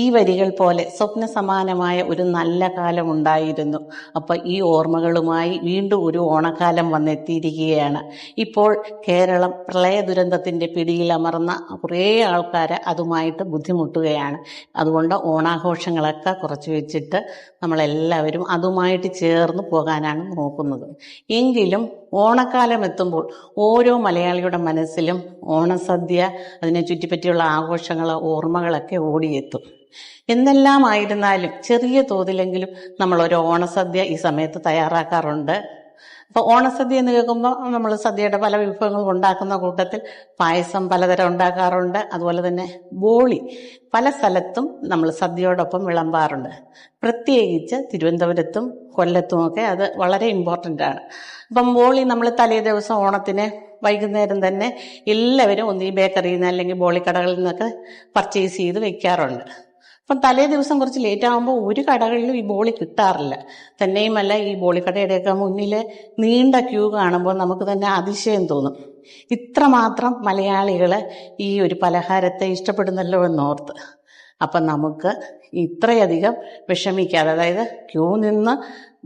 ഈ വരികൾ പോലെ സ്വപ്ന സമാനമായ ഒരു നല്ല കാലം ഉണ്ടായിരുന്നു. അപ്പോൾ ഈ ഓർമ്മകളുമായി വീണ്ടും ഒരു ഓണക്കാലം വന്നെത്തിയിരിക്കുകയാണ്. ഇപ്പോൾ കേരളം പ്രളയ ദുരന്തത്തിന്റെ പിടിയിൽ അമർന്ന കുറേ ആൾക്കാർ അതുമായിട്ട് ബുദ്ധിമുട്ടുകയാണ്. അതുകൊണ്ട് ഓണാഘോഷങ്ങളൊക്കെ കുറച്ച് വെച്ചിട്ട് നമ്മളെല്ലാവരും അതുമായിട്ട് ചേർന്ന് പോകാനാണ് നോക്കുന്നത്. എങ്കിലും ഓണക്കാലം എത്തുമ്പോൾ ഓരോ മലയാളിയുടെ മനസ്സിലും ഓണസദ്യ അതിനെ ചുറ്റിപ്പറ്റിയുള്ള ആഘോഷങ്ങൾ ഓർമ്മകളൊക്കെ ഓടിയെത്തും. എന്നെല്ലാം ആയിരുന്നാലും ചെറിയ തോതിലെങ്കിലും നമ്മൾ ഒരു ഓണസദ്യ ഈ സമയത്ത് തയ്യാറാക്കാറുണ്ട്. അപ്പോൾ ഓണസദ്യ എന്ന് കേൾക്കുമ്പോൾ നമ്മൾ സദ്യയുടെ പല വിഭവങ്ങളും ഉണ്ടാക്കുന്ന കൂട്ടത്തിൽ പായസം പലതരം ഉണ്ടാക്കാറുണ്ട്. അതുപോലെ തന്നെ ബോളി പല സ്ഥലത്തും നമ്മൾ സദ്യയോടൊപ്പം വിളമ്പാറുണ്ട്. പ്രത്യേകിച്ച് തിരുവനന്തപുരത്തും കൊല്ലത്തും ഒക്കെ അത് വളരെ ഇമ്പോർട്ടന്റ് ആണ്. അപ്പം ബോളി നമ്മൾ തലേ ദിവസം ഓണത്തിന് വൈകുന്നേരം തന്നെ എല്ലാവരും ഒന്ന് ഈ ബേക്കറിയിൽ നിന്ന് അല്ലെങ്കിൽ ബോളിക്കടകളിൽ നിന്നൊക്കെ പർച്ചേസ് ചെയ്ത് വെക്കാറുണ്ട്. അപ്പം തലേ ദിവസം കുറച്ച് ലേറ്റ് ആകുമ്പോൾ ഒരു കടകളിലും ഈ ബോളി കിട്ടാറില്ല. തന്നെയുമല്ല ഈ ബോളിക്കടയുടെയൊക്കെ മുന്നിൽ നീണ്ട ക്യൂ കാണുമ്പോൾ നമുക്ക് തന്നെ അതിശയം തോന്നും. ഇത്രമാത്രം മലയാളികൾ ഈ ഒരു പലഹാരത്തെ ഇഷ്ടപ്പെടുന്നല്ലോ എന്നോർത്ത്. അപ്പം നമുക്ക് ഇത്രയധികം വിഷമിക്കാതെ അതായത് ക്യൂ നിന്ന്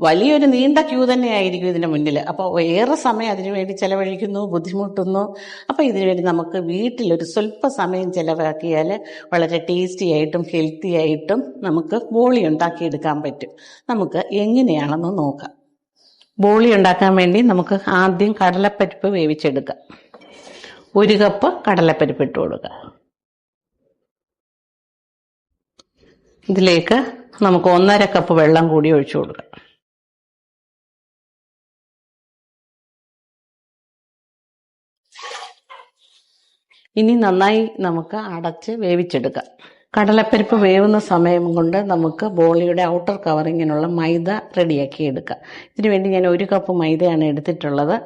വലിയൊരു നീണ്ട ക്യൂ തന്നെയായിരിക്കും ഇതിന് മുന്നിൽ അപ്പോൾ ഏറെ സമയം അതിനുവേണ്ടി ചെലവഴിക്കുന്നു ബുദ്ധിമുട്ടുന്നു. അപ്പോൾ ഇതിനുവേണ്ടി നമുക്ക് വീട്ടിലൊരു സ്വല്പ സമയം ചെലവാക്കിയാൽ വളരെ ടേസ്റ്റി ആയിട്ടും ഹെൽത്തി ആയിട്ടും നമുക്ക് ബോളി ഉണ്ടാക്കിയെടുക്കാൻ പറ്റും. നമുക്ക് എങ്ങനെയാണെന്ന് നോക്കാം. ബോളി ഉണ്ടാക്കാൻ വേണ്ടി നമുക്ക് ആദ്യം കടലപ്പരിപ്പ് വേവിച്ചെടുക്കാം. ഒരു കപ്പ് കടലപ്പരിപ്പ് ഇട്ട് കൊടുക്കുക ഇതിലേക്ക് നമുക്ക് ഒന്നര കപ്പ് വെള്ളം കൂടി ഒഴിച്ചു കൊടുക്കാം. ഇനി നന്നായി നമുക്ക് അടച്ച് വേവിച്ചെടുക്കാം. കടലപ്പരിപ്പ് വേവുന്ന സമയം കൊണ്ട് നമുക്ക് ബോളിയുടെ ഔട്ടർ കവറിങ്ങിനുള്ള മൈദ റെഡിയാക്കി എടുക്കാം. ഇതിനു വേണ്ടി ഞാൻ ഒരു കപ്പ് മൈദയാണ് എടുത്തിട്ടുള്ളത്.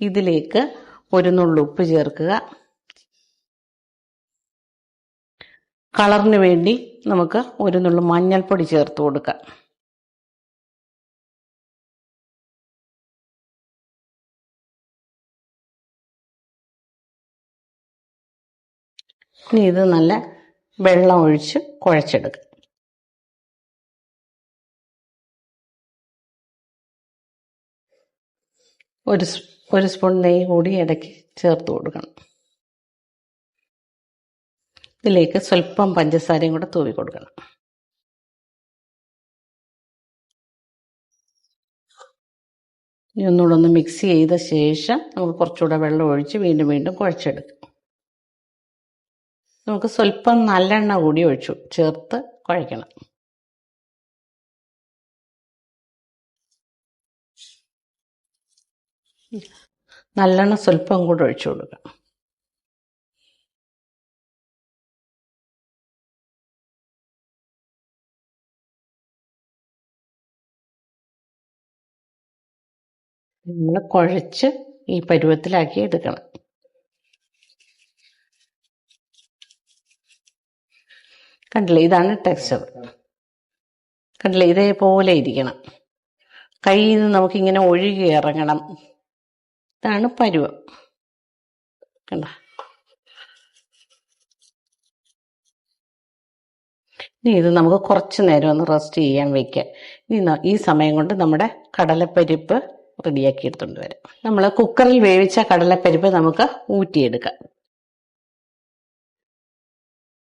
ഇതിലേക്ക് ഒരു നുള്ളു ഉപ്പ് ചേർക്കുക. കളറിന് വേണ്ടി നമുക്ക് ഒരു നുള്ളു മഞ്ഞൾപ്പൊടി ചേർത്ത് കൊടുക്കാം. ഇനി ഇത് നല്ല വെള്ളം ഒഴിച്ച് കുഴച്ചെടുക്കുക ഒരു ഒരു സ്പൂൺ നെയ്യ് കൂടി ഇടയ്ക്ക് ചേർത്ത് കൊടുക്കണം. ഇതിലേക്ക് സ്വല്പം പഞ്ചസാരയും കൂടെ തൂവി കൊടുക്കണം. ഇനി ഒന്നുകൂടെ ഒന്ന് മിക്സ് ചെയ്ത ശേഷം നമുക്ക് കുറച്ചുകൂടെ വെള്ളം ഒഴിച്ച് വീണ്ടും വീണ്ടും കുഴച്ചെടുക്കും. നമുക്ക് സ്വല്പം നല്ലെണ്ണ കൂടി ഒഴിച്ചു. ചേർത്ത് കുഴയ്ക്കണം. നല്ലെണ്ണ സ്വല്പം കൂടി ഒഴിച്ചു കൊടുക്കുക നമ്മൾ കുഴച്ച് ഈ പരുവത്തിലാക്കി എടുക്കണം. കണ്ടില്ലേ? ഇതാണ് ടെക്സ്ചർ കണ്ടില്ലേ? ഇതേപോലെ ഇരിക്കണം. കയ്യിൽ നിന്ന് നമുക്കിങ്ങനെ ഒഴുകി ഇറങ്ങണം. ഇതാണ് പരുവം. കണ്ട? ഇനി ഇത് നമുക്ക് കുറച്ച് നേരം ഒന്ന് റെസ്റ്റ് ചെയ്യാൻ വെക്കാം. ഇനി ഈ സമയം കൊണ്ട് നമ്മുടെ കടലപ്പരിപ്പ് റെഡിയാക്കി എടുത്തുകൊണ്ട് വരാം. നമ്മൾ കുക്കറിൽ വേവിച്ച കടലപ്പരിപ്പ് നമുക്ക് ഊറ്റിയെടുക്കാം.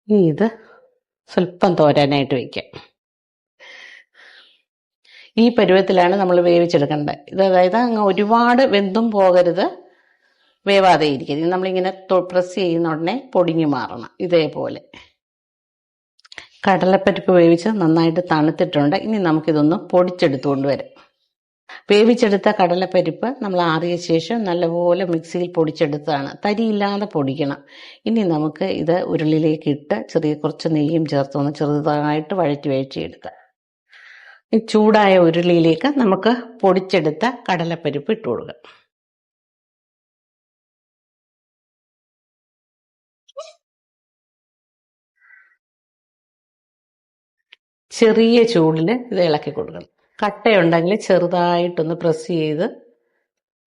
ഇനി ഇത് സ്വല്പം തോരാനായിട്ട് വയ്ക്കുക ഈ പരുവത്തിലാണ് നമ്മൾ വേവിച്ചെടുക്കേണ്ടത്. ഇത് അതായത് അങ്ങ് ഒരുപാട് വെന്തും പോകരുത്. വേവാതെ ഇരിക്കരുത് നമ്മളിങ്ങനെ പ്രസ് ചെയ്യുന്ന ഉടനെ പൊടിഞ്ഞു മാറണം. ഇതേപോലെ. കടലപ്പരിപ്പ് വേവിച്ച് നന്നായിട്ട് തണുത്തിട്ടുണ്ട്. ഇനി നമുക്കിതൊന്ന് പൊടിച്ചെടുത്തുകൊണ്ട് വരാം. വേവിച്ചെടുത്ത കടലപ്പരിപ്പ് നമ്മൾ ആറിയ ശേഷം നല്ലപോലെ മിക്സിയിൽ പൊടിച്ചെടുത്തതാണ്. തരിയില്ലാതെ പൊടിക്കണം. ഇനി നമുക്ക് ഇത് ഉരുളിലേക്ക് ഇട്ട് ചെറിയ കുറച്ച് നെയ്യും ചേർത്തൊന്ന് ചെറുതായിട്ട് വഴറ്റി ഈ ചൂടായ ഉരുളിയിലേക്ക് നമുക്ക് പൊടിച്ചെടുത്ത കടലപ്പരിപ്പ് ഇട്ട് കൊടുക്കാം. ചെറിയ ചൂടിൽ ഇത് ഇളക്കി കൊടുക്കണം. കട്ടയുണ്ടെങ്കിൽ ചെറുതായിട്ടൊന്ന് പ്രസ് ചെയ്ത്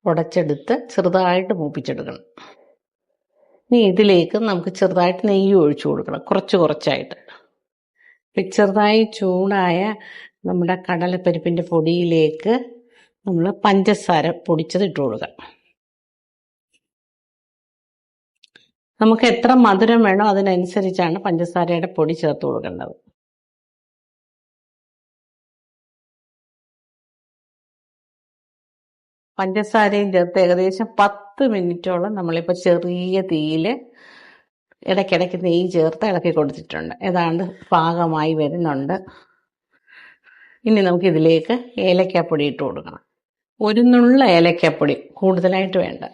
ഉടച്ചെടുത്ത് ചെറുതായിട്ട് മൂപ്പിച്ചെടുക്കണം. ഇനി ഇതിലേക്ക് നമുക്ക് ചെറുതായിട്ട് നെയ്യ് ഒഴിച്ചു കൊടുക്കണം. കുറച്ച് കുറച്ചായിട്ട്. ചെറുതായി ചൂടായ നമ്മുടെ കടലപ്പരിപ്പിന്റെ പൊടിയിലേക്ക് നമ്മൾ പഞ്ചസാര പൊടിച്ചത് ഇട്ട് കൊടുക്കാം നമുക്ക് എത്ര മധുരം വേണോ അതിനനുസരിച്ചാണ് പഞ്ചസാരയുടെ പൊടി ചേർത്ത് കൊടുക്കേണ്ടത്. പഞ്ചസാരയും ചേർത്ത് ഏകദേശം പത്ത് മിനിറ്റോളം നമ്മളിപ്പോൾ ചെറിയ തീയിൽ ഇടയ്ക്കിടയ്ക്ക് നെയ്യ് ചേർത്ത് ഇളക്കി കൊടുത്തിട്ടുണ്ട്. ഏതാണ്ട് പാകമായി വരുന്നുണ്ട്. ഇനി നമുക്ക് ഇതിലേക്ക് ഏലക്കാപ്പൊടി ഇട്ട് കൊടുക്കണം. ഒരു നുള്ള ഏലക്കാപ്പൊടി കൂടുതലായിട്ട് വേണ്ട.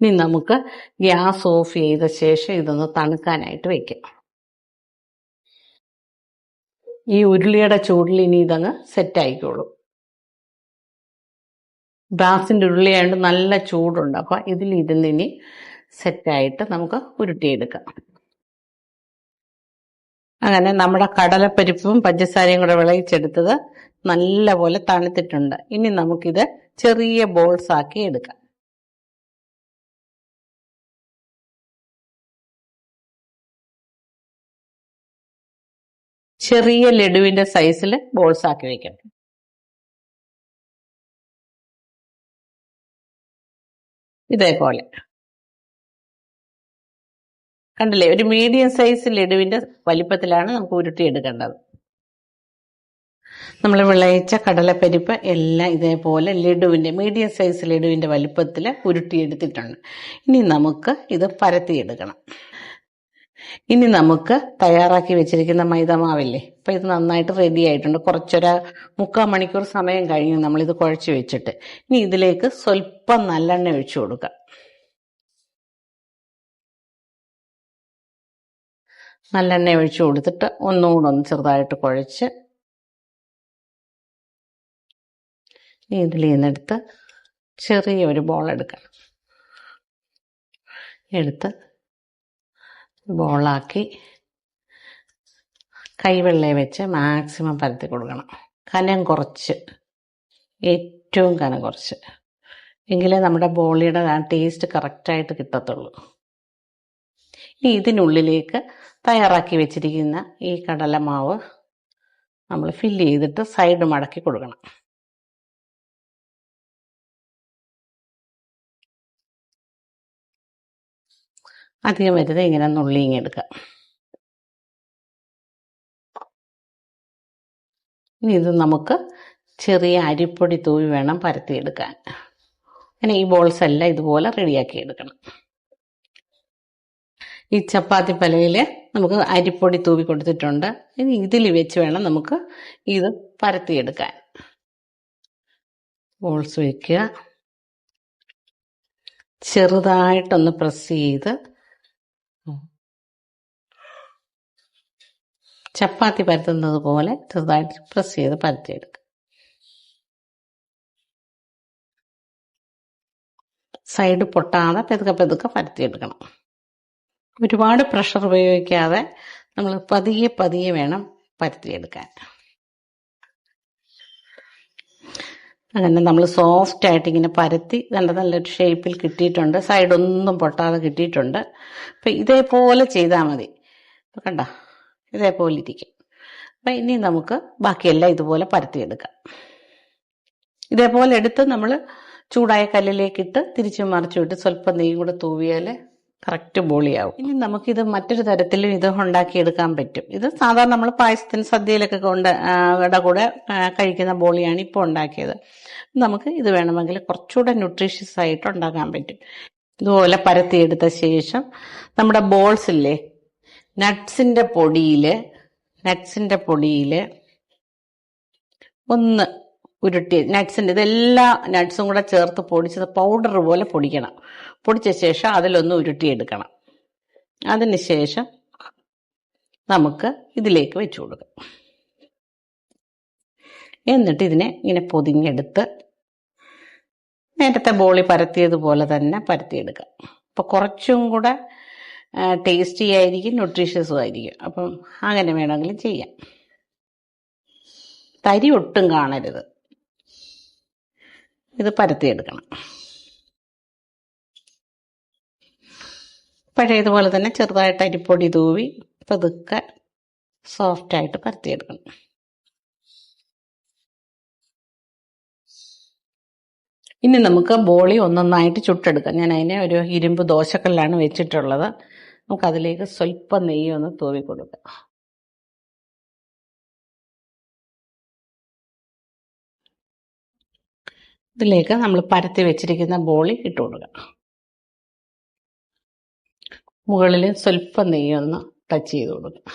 ഇനി നമുക്ക് ഗ്യാസ് ഓഫ് ചെയ്ത ശേഷം ഇതൊന്ന് തണുക്കാനായിട്ട് വെക്കാം. ഈ ഉരുളിയുടെ ചൂടിൽ ഇനി ഇതങ്ങ് സെറ്റ് ആയിക്കോളും. ഗ്ലാസിന്റെ ഉരുളിയായതുകൊണ്ട് നല്ല ചൂടുണ്ട്. അപ്പോൾ ഇതിൽ ഇരുന്ന് ഇനി സെറ്റായിട്ട് നമുക്ക് ഉരുട്ടിയെടുക്കാം. അങ്ങനെ നമ്മുടെ കടലപ്പരിപ്പും പഞ്ചസാരയും കൂടെ വിളയിച്ചെടുത്തത് നല്ലപോലെ തണുത്തിട്ടുണ്ട്. ഇനി നമുക്കിത് ചെറിയ ബോൾസ് ആക്കി എടുക്കാം. ചെറിയ ലഡുവിന്റെ സൈസിൽ ബോൾസ് ആക്കി വെക്കണം. ഇതേപോലെ. കണ്ടില്ലേ? ഒരു മീഡിയം സൈസ് ലഡുവിന്റെ വലിപ്പത്തിലാണ് നമുക്ക് ഉരുട്ടി എടുക്കേണ്ടത് നമ്മൾ വിളയിച്ച കടലപ്പരിപ്പ് എല്ലാം ഇതേപോലെ ലഡുവിന്റെ മീഡിയം സൈസ് ലഡുവിന്റെ വലിപ്പത്തിൽ ഉരുട്ടിയെടുത്തിട്ടുണ്ട്. ഇനി നമുക്ക് ഇത് പരത്തിയെടുക്കണം. ഇനി നമുക്ക് തയ്യാറാക്കി വെച്ചിരിക്കുന്ന മൈദമാവില്ലേ? അപ്പൊ ഇത് നന്നായിട്ട് റെഡി ആയിട്ടുണ്ട്. കുറച്ചൊരു മുക്കാൽ മണിക്കൂർ സമയം കഴിഞ്ഞു ഇത് കുഴച്ച് വെച്ചിട്ട്. ഇനി ഇതിലേക്ക് സ്വല്പം നല്ലെണ്ണ ഒഴിച്ചു കൊടുക്കുക നല്ലെണ്ണ ഒഴിച്ചു കൊടുത്തിട്ട് ഒന്നുകൂടെ ഒന്ന് ചെറുതായിട്ട് കുഴച്ച് ഇതിൽ നിന്നെടുത്ത് ചെറിയ ഒരു ബോൾ എടുക്കണം എടുത്ത് ബോളാക്കി കൈവെള്ളയെ വെച്ച് മാക്സിമം പരത്തി കൊടുക്കണം. കനം കുറച്ച്. ഏറ്റവും കനം കുറച്ച്. എങ്കിലേ നമ്മുടെ ബോളിയുടെ ആ ടേസ്റ്റ് കറക്റ്റായിട്ട് കിട്ടത്തുള്ളൂ. ഇനി ഇതിനുള്ളിലേക്ക് തയ്യാറാക്കി വെച്ചിരിക്കുന്ന ഈ കടലമാവ് നമ്മൾ ഫില്ല് ചെയ്തിട്ട് സൈഡ് മടക്കി കൊടുക്കണം. അധികം വരുത് ഇങ്ങനെ നുള്ളിങ്ങി എടുക്കാം. ഇനി ഇത് നമുക്ക് ചെറിയ അരിപ്പൊടി തൂവി വേണം പരത്തിയെടുക്കാൻ. അങ്ങനെ ഈ ബോൾസ് എല്ലാം ഇതുപോലെ റെഡിയാക്കി എടുക്കണം. ഈ ചപ്പാത്തി പലയിൽ നമുക്ക് അരിപ്പൊടി തൂവി കൊടുത്തിട്ടുണ്ട്. ഇനി ഇതിൽ വെച്ച് വേണം നമുക്ക് ഇത് പരത്തിയെടുക്കാൻ. ബോൾസ് വയ്ക്കുക ചെറുതായിട്ടൊന്ന് പ്രസ് ചെയ്ത് ചപ്പാത്തി പരത്തുന്നത് പോലെ ചെറുതായിട്ട് പ്രസ് ചെയ്ത് പരത്തിയെടുക്കുക. സൈഡ് പൊട്ടാതെ പെതുക്കെ പെതുക്കെ പരത്തിയെടുക്കണം. ഒരുപാട് പ്രഷർ ഉപയോഗിക്കാതെ നമ്മൾ പതിയെ പതിയെ വേണം പരത്തിയെടുക്കാൻ. അങ്ങനെ നമ്മൾ സോഫ്റ്റ് ആയിട്ട് ഇങ്ങനെ പരത്തി നല്ല നല്ലൊരു ഷേപ്പിൽ കിട്ടിയിട്ടുണ്ട്. സൈഡൊന്നും പൊട്ടാതെ കിട്ടിയിട്ടുണ്ട്. അപ്പം ഇതേപോലെ ചെയ്താൽ മതി. കണ്ടോ? ഇതേപോലെ ഇരിക്കും അപ്പം ഇനി നമുക്ക് ബാക്കിയെല്ലാം ഇതുപോലെ പരത്തിയെടുക്കാം. ഇതേപോലെ എടുത്ത് നമ്മൾ ചൂടായ കല്ലിലേക്കിട്ട് തിരിച്ചു മറിച്ചു വിട്ട് സ്വല്പം നെയ്യും കൂടെ തൂവിയാൽ കറക്റ്റ് ബോളിയാവും. ഇനി നമുക്കിത് മറ്റൊരു തരത്തിലും ഇത് ഉണ്ടാക്കിയെടുക്കാൻ പറ്റും. ഇത് സാധാരണ നമ്മൾ പായസത്തിന് സദ്യയിലൊക്കെ കൊണ്ട് കൂടെ കഴിക്കുന്ന ബോളിയാണ് ഇപ്പോൾ ഉണ്ടാക്കിയത്. നമുക്ക് ഇത് വേണമെങ്കിൽ കുറച്ചുകൂടെ ന്യൂട്രീഷ്യസ് ആയിട്ട് ഉണ്ടാക്കാൻ പറ്റും. ഇതുപോലെ പരത്തിയെടുത്ത ശേഷം നമ്മുടെ ബോൾസ് ഇല്ലേ നട്ട്സിന്റെ പൊടിയിൽ നട്ട്സിന്റെ പൊടിയിൽ ഒന്ന് ഉരുട്ടി നട്ട്സിന്റെ ഇതെല്ലാ നട്ട്സും കൂടെ ചേർത്ത് പൊടിച്ചത് പൗഡർ പോലെ പൊടിക്കണം. പൊടിച്ച ശേഷം അതിലൊന്ന് ഉരുട്ടിയെടുക്കണം. അതിന് ശേഷം നമുക്ക് ഇതിലേക്ക് വെച്ചു കൊടുക്കാം. എന്നിട്ട് ഇതിനെ ഇങ്ങനെ പൊതിഞ്ഞെടുത്ത് നേരത്തെ ബോളി പരത്തിയതുപോലെ തന്നെ പരത്തിയെടുക്കാം. അപ്പോൾ കുറച്ചും കൂടെ ടേസ്റ്റി ആയിരിക്കും ന്യൂട്രീഷ്യസും ആയിരിക്കും. അപ്പം അങ്ങനെ വേണമെങ്കിലും ചെയ്യാം. തരി ഒട്ടും കാണരുത്. ഇത് പരത്തിയെടുക്കണം പഴയതുപോലെ തന്നെ ചെറുതായിട്ട് അരിപ്പൊടി തൂവി പതുക്കെ സോഫ്റ്റായിട്ട് പരത്തിയെടുക്കണം ഇനി നമുക്ക് ബോളി ഒന്നൊന്നായിട്ട് ചുട്ടെടുക്കാം. ഞാൻ അതിനെ ഒരു ഇരുമ്പ് ദോശക്കല്ലാണ് വെച്ചിട്ടുള്ളത്. നമുക്ക് അതിലേക്ക് സ്വല്പം നെയ്യ് ഒന്ന് തൂവി കൊടുക്കാം. ഇതിലേക്ക് നമ്മൾ പരത്തി വെച്ചിരിക്കുന്ന ബോളി ഇട്ട് കൊടുക്കുക മുകളിൽ സ്വല്പം നെയ്യ് ഒന്ന് ടച്ച് ചെയ്ത് കൊടുക്കുക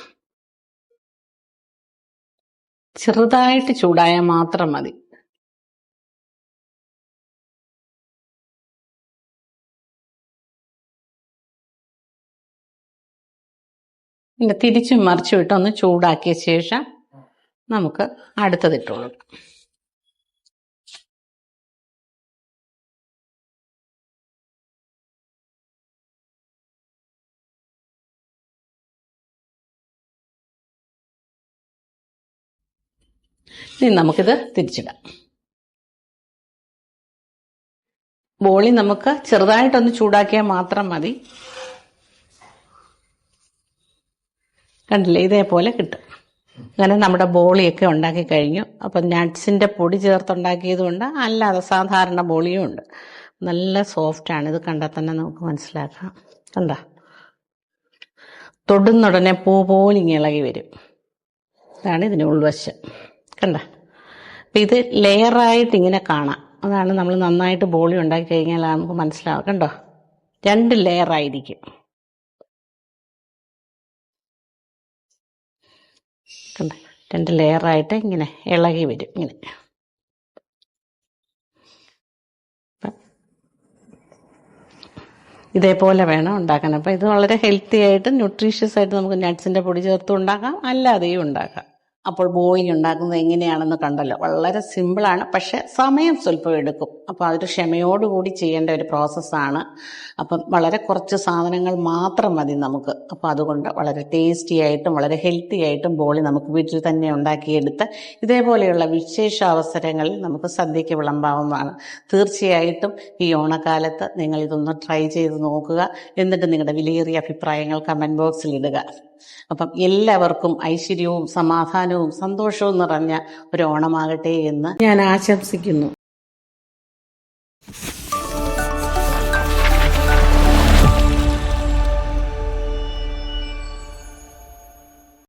ചെറുതായിട്ട് ചൂടായാൽ മാത്രം മതി. പിന്നെ തിരിച്ചും മറിച്ചും വിട്ട് ഒന്ന് ചൂടാക്കിയ ശേഷം നമുക്ക് അടുത്തതിട്ട് കൊടുക്കാം. ഇനി നമുക്കിത് തിരിച്ചിടാം. ബോളി നമുക്ക് ചെറുതായിട്ടൊന്ന് ചൂടാക്കിയാൽ മാത്രം മതി. കണ്ടില്ലേ? ഇതേപോലെ കിട്ടും. അങ്ങനെ നമ്മുടെ ബോളിയൊക്കെ ഉണ്ടാക്കി കഴിഞ്ഞു. അപ്പം നട്ട്സിന്റെ പൊടി ചേർത്തുണ്ടാക്കിയതുകൊണ്ട് അല്ലാതെ സാധാരണ ബോളിയും ഉണ്ട്. നല്ല സോഫ്റ്റാണ് ഇത് കണ്ടാൽ തന്നെ നമുക്ക് മനസ്സിലാക്കാം. കണ്ട? തൊടുന്നുടനെ പൂ പോലെ ഇളകി വരും. ഇതാണ് ഇതിന് ഉൾവശം. കണ്ട? അപ്പം ഇത് ലെയറായിട്ട് ഇങ്ങനെ കാണാം. അതാണ് നമ്മൾ നന്നായിട്ട് ബോളി ഉണ്ടാക്കി കഴിഞ്ഞാൽ നമുക്ക് മനസ്സിലാവും. കണ്ടോ? രണ്ട് ലെയറായിരിക്കും കണ്ട രണ്ട് ലെയറായിട്ട് ഇങ്ങനെ ഇളകി വരും ഇങ്ങനെ. ഇതേപോലെ വേണം ഉണ്ടാക്കാൻ. അപ്പം ഇത് വളരെ ഹെൽത്തി ആയിട്ട് ന്യൂട്രീഷ്യസ് ആയിട്ട് നമുക്ക് നട്ട്സിന്റെ പൊടി ചേർത്ത് ഉണ്ടാക്കാം അല്ലാതെയും ഉണ്ടാക്കാം. അപ്പോൾ ബോയിൽ ഉണ്ടാക്കുന്നത് എങ്ങനെയാണെന്ന് കണ്ടല്ലോ. വളരെ സിമ്പിളാണ് പക്ഷെ സമയം സ്വല്പം എടുക്കും. അപ്പോൾ അതൊരു ക്ഷമയോടുകൂടി ചെയ്യേണ്ട ഒരു പ്രോസസ്സാണ് അപ്പം വളരെ കുറച്ച് സാധനങ്ങൾ മാത്രം മതി നമുക്ക്. അപ്പോൾ അതുകൊണ്ട് വളരെ ടേസ്റ്റി ആയിട്ടും വളരെ ഹെൽത്തി ആയിട്ടും ബോളി നമുക്ക് വീട്ടിൽ തന്നെ ഉണ്ടാക്കിയെടുത്ത് ഇതേപോലെയുള്ള വിശേഷ അവസരങ്ങളിൽ നമുക്ക് സദ്യയ്ക്ക് വിളമ്പാവുന്നതാണ്. തീർച്ചയായിട്ടും ഈ ഓണക്കാലത്ത് നിങ്ങൾ ഇതൊന്ന് ട്രൈ ചെയ്ത് നോക്കുക. എന്നിട്ട് നിങ്ങളുടെ വിലയേറിയ അഭിപ്രായങ്ങൾ കമന്റ് ബോക്സിൽ ഇടുക. അപ്പം എല്ലാവർക്കും ഐശ്വര്യവും സമാധാനവും സന്തോഷവും നിറഞ്ഞ ഒരു ഓണമാകട്ടെ എന്ന് ഞാൻ ആശംസിക്കുന്നു.